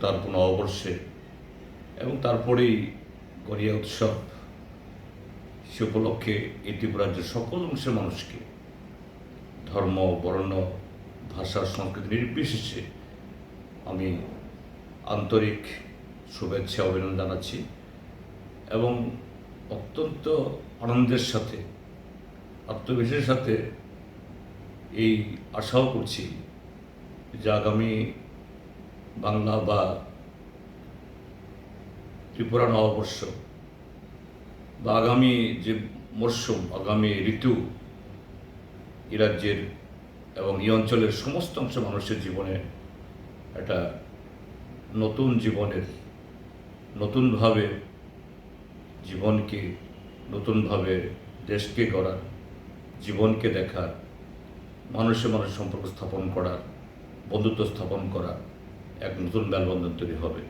তার নববর্ষে এবং তারপরেই গড়িয়া উৎসব সে উপলক্ষে এই ত্রিপুরাজ্যের সকল অংশের মানুষকে ধর্ম, বর্ণ, ভাষা, সংস্কৃতি নির্বিশেষে আমি আন্তরিক শুভেচ্ছা, অভিনন্দন জানাচ্ছি এবং অত্যন্ত আনন্দের সাথে, আত্মবিশ্বাসের সাথে এই আশাও করছি যে আগামী বাংলা বা ত্রিপুরা নববর্ষ বা আগামী যে মরশুম, আগামী ঋতু এই রাজ্যের এবং এই অঞ্চলের সমস্ত অংশ মানুষের জীবনে একটা নতুন জীবনের, নতুনভাবে জীবনকে, নতুনভাবে দেশকে গড়ার, জীবনকে দেখার মানুষের মানুষের সম্পর্ক স্থাপন করার, বন্ধুত্ব স্থাপন করার এক নতুন মেলবন্ধন তৈরি হবে।